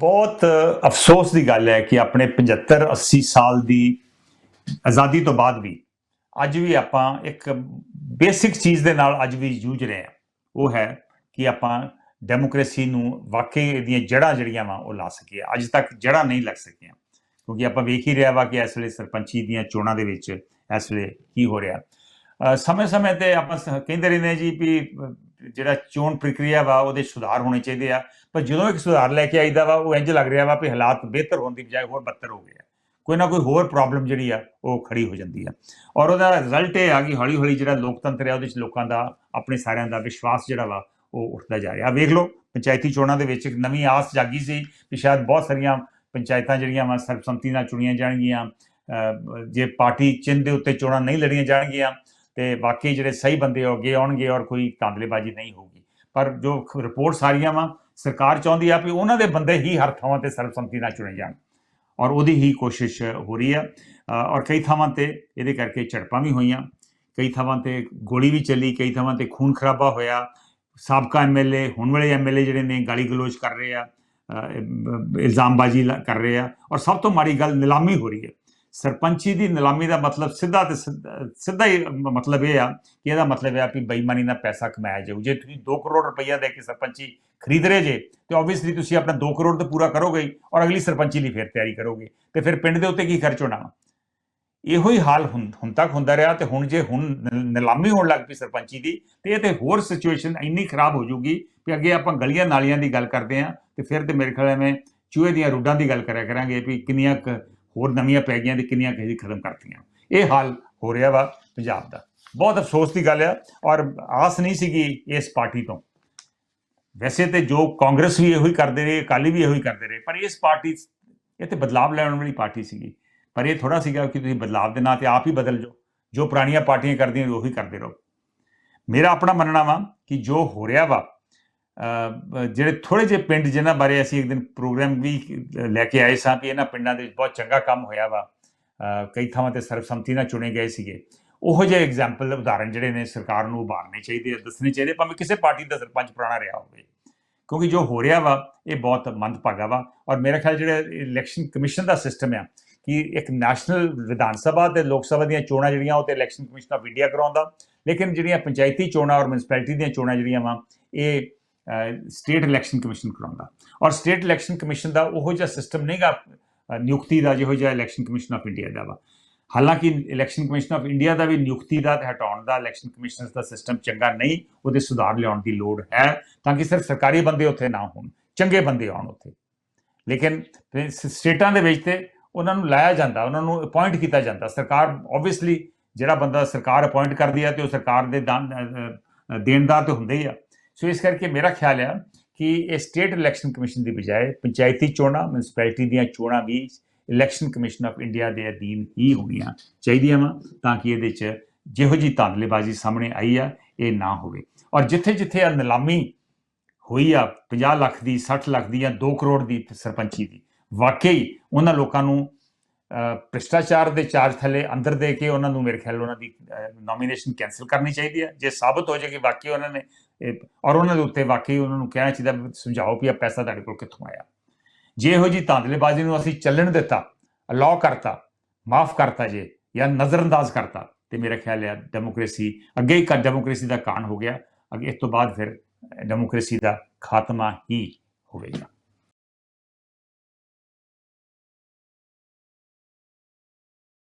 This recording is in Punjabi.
ਬਹੁਤ ਅਫਸੋਸ ਦੀ ਗੱਲ ਹੈ ਕਿ ਆਪਣੇ 75 80 ਸਾਲ ਦੀ ਆਜ਼ਾਦੀ ਤੋਂ ਬਾਅਦ ਵੀ ਅੱਜ ਵੀ ਆਪਾਂ ਇੱਕ ਬੇਸਿਕ ਚੀਜ਼ ਦੇ ਨਾਲ ਅੱਜ ਵੀ ਜੂਝ ਰਹੇ ਹਾਂ। ਉਹ ਹੈ ਕਿ ਆਪਾਂ ਡੈਮੋਕ੍ਰੇਸੀ ਨੂੰ ਵਾਕਈ ਇਹਦੀਆਂ ਜੜ੍ਹਾਂ ਜਿਹੜੀਆਂ ਵਾ ਉਹ ਲਾ ਸਕੀਏ। ਅੱਜ ਤੱਕ ਜੜ੍ਹਾਂ ਨਹੀਂ ਲੱਗ ਸਕੀਆਂ। ਕਿਉਂਕਿ ਆਪਾਂ ਵੇਖ ਹੀ ਰਿਹਾ ਵਾ ਕਿ ਇਸ ਵੇਲੇ ਸਰਪੰਚੀ ਦੀਆਂ ਚੋਣਾਂ ਦੇ ਵਿੱਚ ਇਸ ਵੇਲੇ ਕੀ ਹੋ ਰਿਹਾ। ਸਮੇਂ-ਸਮੇਂ ਤੇ ਆਪਾਂ ਸ- ਕਹਿੰਦੇ ਰਹਿੰਦੇ ਹਾਂ ਜੀ ਵੀ ਜਿਹੜਾ ਚੋਣ ਪ੍ਰਕਿਰਿਆ ਵਾ, ਉਹਦੇ ਸੁਧਾਰ ਹੋਣੇ ਚਾਹੀਦੇ ਆ। ਪਰ ਜਦੋਂ ਇੱਕ ਸੁਧਾਰ ਲੈ ਕੇ ਆਈਦਾ ਵਾ, ਉਹ ਇੰਜ ਲੱਗ ਰਿਹਾ ਵਾ ਵੀ ਹਾਲਾਤ ਬਿਹਤਰ ਹੋਣ ਦੀ ਬਜਾਏ ਹੋਰ ਬੱਤਰ ਹੋ ਗਏ ਆ। ਕੋਈ ਨਾ ਕੋਈ ਹੋਰ ਪ੍ਰੋਬਲਮ ਜਿਹੜੀ ਆ, ਉਹ ਖੜੀ ਹੋ ਜਾਂਦੀ ਆ। ਔਰ ਉਹਦਾ ਰਿਜ਼ਲਟ ਇਹ ਆ ਕਿ ਹੌਲੀ ਹੌਲੀ ਜਿਹੜਾ ਲੋਕਤੰਤਰ ਆ, ਉਹਦੇ ਵਿੱਚ ਲੋਕਾਂ ਦਾ, ਆਪਣੇ ਸਾਰਿਆਂ ਦਾ ਵਿਸ਼ਵਾਸ ਜਿਹੜਾ ਵਾ, ਉਹ ਉੱਠਦਾ ਜਾ ਰਿਹਾ। ਵੇਖ ਲਓ, ਪੰਚਾਇਤੀ ਚੋਣਾਂ ਦੇ ਵਿੱਚ ਇੱਕ ਨਵੀਂ ਆਸ ਜਾਗੀ ਸੀ ਕਿ ਸ਼ਾਇਦ ਬਹੁਤ ਸਾਰੀਆਂ ਪੰਚਾਇਤਾਂ ਜਿਹੜੀਆਂ ਵਾ, ਸਰਬਸੰਮਤੀ ਨਾਲ ਚੁਣੀਆਂ ਜਾਣਗੀਆਂ। ਜੇ ਪਾਰਟੀ ਚਿੰਨ੍ਹ ਦੇ ਉੱਤੇ ਚੋਣਾਂ ਨਹੀਂ ਲੜੀਆਂ ਜਾਣਗੀਆਂ ਤੇ ਬਾਕੀ ਜਿਹੜੇ ਸਹੀ ਬੰਦੇ ਹੋ ਅੱਗੇ ਆਉਣਗੇ ਔਰ ਕੋਈ ਧਾਂਦਲੇਬਾਜ਼ੀ ਨਹੀਂ ਹੋਊਗੀ। ਪਰ ਜੋ ਰਿਪੋਰਟ ਸਾਰੀਆਂ ਵਾ, ਸਰਕਾਰ ਚਾਹੁੰਦੀ ਆ ਵੀ ਉਹਨਾਂ ਦੇ ਬੰਦੇ ਹੀ ਹਰ ਥਾਵਾਂ ਤੇ ਸਰਬਸੰਮਤੀ ਨਾਲ ਚੁਣੇ ਜਾਣ। ਔਰ ਉਹਦੀ ਹੀ ਕੋਸ਼ਿਸ਼ ਹੋ ਰਹੀ ਆ। ਔਰ ਕਈ ਥਾਵਾਂ ਤੇ ਇਹਦੇ ਕਰਕੇ ਝੜਪਾਂ ਵੀ ਹੋਈਆਂ। ਕਈ ਥਾਵਾਂ ਤੇ ਗੋਲੀ ਵੀ ਚੱਲੀ, ਕਈ ਥਾਵਾਂ ਤੇ ਖੂਨ ਖਰਾਬਾ ਹੋਇਆ। ਸਾਬਕਾ ਐਮਐਲਏ ਹੁਣ ਵਾਲੇ ਐਮਐਲਏ ਜਿਹੜੇ ਨੇ ਗਾਲੀ ਗਲੋਚ ਕਰ ਰਹੇ ਆ। ਇਲਜ਼ਾਮਬਾਜ਼ੀ ਲ- ਕਰ ਰਹੇ ਆ। ਔਰ ਸਭ ਤੋਂ ਮਾੜੀ ਗੱਲ ਨਿਲਾਮੀ ਹੋ ਰਹੀ ਹੈ। ਸਰਪੰਚੀ ਦੀ ਨਿਲਾਮੀ ਦਾ ਮਤਲਬ ਸਿੱਧਾ ਤੇ ਸਿੱਧਾ ਸਿੱਧਾ ਹੀ ਮਤਲਬ ਇਹ ਆ ਕਿ ਇਹਦਾ ਮਤਲਬ ਇਹ ਆ ਕਿ ਬੇਈਮਾਨੀ ਨਾਲ ਪੈਸਾ ਕਮਾਇਆ ਜਾਊ। ਜੇ ਤੁਸੀਂ 2 ਕਰੋੜ ਰੁਪਈਆ ਦੇ ਕੇ ਸਰਪੰਚੀ ਖਰੀਦ ਰਹੇ ਜੇ, ਤੇ ਆਬਵੀਅਸਲੀ ਤੁਸੀਂ ਆਪਣਾ 2 ਕਰੋੜ ਤਾਂ ਪੂਰਾ ਕਰੋਗੇ ਔਰ ਅਗਲੀ ਸਰਪੰਚੀ ਲਈ ਫਿਰ ਤਿਆਰੀ ਕਰੋਗੇ। ਤੇ ਫਿਰ ਪਿੰਡ ਦੇ ਉੱਤੇ ਕੀ ਖਰਚ ਹੋਣਾ ਇਹੋ ਹੀ ਹਾਲ ਹੁਣ ਹੁਣ ਤੱਕ ਹੁੰਦਾ ਰਿਹਾ ਤੇ ਹੁਣ ਜੇ ਹੁਣ ਨਿਲਾਮੀ ਹੋਣ ਲੱਗ ਪਈ ਸਰਪੰਚੀ ਦੀ, ਤੇ ਇਹ ਤੇ ਹੋਰ ਸਿਚੁਏਸ਼ਨ ਇੰਨੀ ਖਰਾਬ ਹੋ ਜੂਗੀ ਕਿ ਅੱਗੇ ਆਪਾਂ ਗਲੀਆਂ ਨਾਲੀਆਂ ਦੀ ਗੱਲ ਕਰਦੇ ਆ ਤੇ ਫਿਰ ਤੇ ਮੇਰੇ ਖਿਆਲ ਐਵੇਂ ਚੂਹੇ ਦੀਆਂ ਰੁੱਡਾਂ ਦੀ ਗੱਲ ਕਰਿਆ ਕਰਾਂਗੇ ਵੀ ਕਿੰਨੀਆਂ ਹੋਰ ਨਵੀਆਂ ਪੈ ਗਈਆਂ ਤੇ ਕਿੰਨੀਆਂ ਕਿਸੇ ਖਤਮ ਕਰਤੀਆਂ। ਇਹ ਹਾਲ ਹੋ ਰਿਹਾ ਵਾ ਪੰਜਾਬ ਦਾ। ਬਹੁਤ ਅਫਸੋਸ ਦੀ ਗੱਲ ਆ ਔਰ ਆਸ ਨਹੀਂ ਸੀਗੀ ਇਸ ਪਾਰਟੀ ਤੋਂ। ਵੈਸੇ ਤੇ ਜੋ ਕਾਂਗਰਸ ਵੀ ਇਹੋ ਹੀ ਕਰਦੇ ਰਹੇ, ਅਕਾਲੀ ਵੀ ਇਹੋ ਹੀ ਕਰਦੇ ਰਹੇ, ਪਰ ਇਸ ਪਾਰਟੀ ਇਹ ਤੇ ਬਦਲਾਵ ਲੈਣ ਵਾਲੀ ਪਾਰਟੀ ਸੀਗੀ। ਪਰ ਇਹ ਥੋੜਾ ਸੀਗਾ ਕਿ ਤੁਸੀਂ ਬਦਲਾਵ ਦੇ ਨਾਂ ਤੇ ਆਪ ਹੀ ਬਦਲ ਜਾਓ। ਜੋ ਪੁਰਾਣੀਆਂ ਪਾਰਟੀਆਂ ਕਰਦੀਆਂ ਉਹੀ ਕਰਦੇ ਰਹੋ। ਮੇਰਾ ਆਪਣਾ ਮੰਨਣਾ ਵਾ ਕਿ ਜੋ ਹੋ ਰਿਹਾ ਵਾ ਜਿਹੜੇ ਥੋੜੇ ਜਿਹੇ ਪਿੰਡ ਜਿਨ੍ਹਾਂ ਬਾਰੇ ਅਸੀਂ ਇੱਕ ਦਿਨ ਪ੍ਰੋਗਰਾਮ ਵੀ ਲੈ ਕੇ ਆਏ ਸਾਂ ਵੀ ਇਹਨਾਂ ਪਿੰਡਾਂ ਦੇ ਵਿੱਚ ਬਹੁਤ ਚੰਗਾ ਕੰਮ ਹੋਇਆ ਵਾ। ਕਈ ਥਾਵਾਂ ਤੇ ਸਰਬਸੰਮਤੀ ਨਾਲ ਚੁਣੇ ਗਏ ਸੀਗੇ। ਉਹੋ ਜਿਹੇ ਐਗਜ਼ਾਮਪਲ ਉਦਾਹਰਣ ਜਿਹੜੇ ਨੇ ਸਰਕਾਰ ਨੂੰ ਉਭਾਰਨੇ ਚਾਹੀਦੇ ਆ, ਦੱਸਣੇ ਚਾਹੀਦੇ ਭਾਵੇਂ ਕਿਸੇ ਪਾਰਟੀ ਦਾ ਸਰਪੰਚ ਪੁਰਾਣਾ ਰਿਹਾ ਹੋਵੇ। ਕਿਉਂਕਿ ਜੋ ਹੋ ਰਿਹਾ ਵਾ, ਇਹ ਬਹੁਤ ਮੰਦਭਾਗਾ ਵਾ। ਔਰ ਮੇਰਾ ਖਿਆਲ ਜਿਹੜਾ ਇਲੈਕਸ਼ਨ ਕਮਿਸ਼ਨ ਦਾ ਸਿਸਟਮ ਆ ਕਿ ਇੱਕ ਨੈਸ਼ਨਲ ਵਿਧਾਨ ਸਭਾ ਤੇ ਲੋਕ ਸਭਾ ਦੀਆਂ ਚੋਣਾਂ ਜਿਹੜੀਆਂ, ਉਹ ਤੇ ਇਲੈਕਸ਼ਨ ਕਮਿਸ਼ਨ ਆਫ ਇੰਡੀਆ ਕਰਾਉਂਦਾ। ਲੇਕਿਨ ਜਿਹੜੀਆਂ ਪੰਚਾਇਤੀ ਚੋਣਾਂ ਔਰ ਮਿਊਨਿਸਪੈਲਿਟੀ ਦੀਆਂ ਚੋਣਾਂ ਜਿਹੜੀਆਂ ਵਾ, ਇਹ ਸਟੇਟ ਇਲੈਕਸ਼ਨ ਕਮਿਸ਼ਨ ਕਰਾਉਂਦਾ। ਔਰ ਸਟੇਟ ਇਲੈਕਸ਼ਨ ਕਮਿਸ਼ਨ ਦਾ ਉਹੋ ਜਿਹਾ ਸਿਸਟਮ ਨਹੀਂਗਾ ਅ, ਨਿਯੁਕਤੀ ਦਾ ਜਿਹੋ ਜਿਹਾ ਇਲੈਕਸ਼ਨ ਕਮਿਸ਼ਨ ਆਫ ਇੰਡੀਆ ਦਾ ਵਾ। ਹਾਲਾਂਕਿ ਇਲੈਕਸ਼ਨ ਕਮਿਸ਼ਨ ਆਫ ਇੰਡੀਆ ਦਾ ਵੀ ਨਿਯੁਕਤੀ ਦਾ ਤੇ ਹਟਾਉਣ ਦਾ ਇਲੈਕਸ਼ਨ ਕਮਿਸ਼ਨਸ ਦਾ ਸਿਸਟਮ ਚੰਗਾ ਨਹੀਂ ਉਹਦੇ ਸੁਧਾਰ ਲਿਆਉਣ ਦੀ ਲੋੜ ਹੈ ਤਾਂ ਕਿ ਸਿਰਫ ਸਰਕਾਰੀ ਬੰਦੇ ਉੱਥੇ ਨਾ ਹੋਣ ਚੰਗੇ ਬੰਦੇ ਆਉਣ ਉੱਥੇ। ਲੇਕਿਨ ਸਟੇਟਾਂ ਦੇ ਵਿੱਚ ਤੇ ਉਹਨਾਂ ਨੂੰ ਲਾਇਆ ਜਾਂਦਾ ਉਹਨਾਂ ਨੂੰ ਅਪਾਇੰਟ ਕੀਤਾ ਜਾਂਦਾ। ਸਰਕਾਰ ਆਬਵੀਅਸਲੀ ਜਿਹੜਾ ਬੰਦਾ ਸਰਕਾਰ ਅਪਾਇੰਟ ਕਰਦੀ ਹੈ ਤੇ ਉਹ ਸਰਕਾਰ ਦੇ ਦਾਨ ਅ, ਅ, ਦੇਣਦਾਰ ਤੇ ਹੁੰਦੇ ਹੀ ਆ। ਸੋ ਇਸ ਕਰਕੇ ਮੇਰਾ ਖਿਆਲ ਆ ਕਿ ਇਹ ਸਟੇਟ ਇਲੈਕਸ਼ਨ ਕਮਿਸ਼ਨ ਦੀ ਬਜਾਏ ਪੰਚਾਇਤੀ ਚੋਣਾਂ ਮਿਊਨਿਸਪੈਲਿਟੀ ਦੀਆਂ ਚੋਣਾਂ ਵੀ ਇਲੈਕਸ਼ਨ ਕਮਿਸ਼ਨ ਆਫ ਇੰਡੀਆ ਦੇ ਅਧੀਨ ਹੀ ਹੋਣੀਆਂ ਚਾਹੀਦੀਆਂ ਵਾ, ਤਾਂ ਕਿ ਇਹਦੇ 'ਚ ਜਿਹੋ ਜੀ ਧਾਂਦਲੇਬਾਜ਼ੀ ਸਾਹਮਣੇ ਆਈ ਆ, ਇਹ ਨਾ ਹੋਵੇ। ਔਰ ਜਿੱਥੇ ਜਿੱਥੇ ਆ ਨਿਲਾਮੀ ਹੋਈ ਆ 50 ਲੱਖ ਦੀ 60 ਲੱਖ ਦੀ ਜਾਂ 2 ਕਰੋੜ ਦੀ ਸਰਪੰਚੀ ਦੀ, ਵਾਕਈ ਉਹਨਾਂ ਲੋਕਾਂ ਨੂੰ ਭ੍ਰਿਸ਼ਟਾਚਾਰ ਦੇ ਚਾਰਜ ਥੱਲੇ ਅੰਦਰ ਦੇ ਕੇ ਉਹਨਾਂ ਨੂੰ ਮੇਰੇ ਖਿਆਲ ਉਹਨਾਂ ਦੀ ਨੋਮੀਨੇਸ਼ਨ ਕੈਨਸਲ ਕਰਨੀ ਚਾਹੀਦੀ ਹੈ ਜੇ ਸਾਬਤ ਹੋ ਜਾਏ ਕਿ ਵਾਕਈ ਉਹਨਾਂ ਨੇ ਔਰ ਉਹਨਾਂ ਦੇ ਉੱਤੇ ਵਾਕਈ ਉਹਨਾਂ ਨੂੰ ਕਹਿਣਾ ਚਾਹੀਦਾ ਵੀ ਸਮਝਾਓ ਵੀ ਆ ਪੈਸਾ ਤੁਹਾਡੇ ਕੋਲ ਕਿੱਥੋਂ ਆਇਆ। ਜੇ ਇਹੋ ਜੀ ਧਾਂਦਲੇਬਾਜ਼ੀ ਨੂੰ ਅਸੀਂ ਚੱਲਣ ਦਿੱਤਾ ਅਲਾਉ ਕਰਤਾ, ਮਾਫ ਕਰਤਾ ਜੇ, ਜਾਂ ਨਜ਼ਰਅੰਦਾਜ਼ ਕਰਤਾ, ਤੇ ਮੇਰਾ ਖਿਆਲ ਹੈ ਡੈਮੋਕ੍ਰੇਸੀ ਅੱਗੇ ਹੀ ਡੈਮੋਕ੍ਰੇਸੀ ਦਾ ਕਾਣ ਹੋ ਗਿਆ, ਅੱਗੇ ਇਸ ਤੋਂ ਬਾਅਦ ਫਿਰ ਡੈਮੋਕ੍ਰੇਸੀ ਦਾ ਖਾਤਮਾ ਹੀ ਹੋਵੇਗਾ।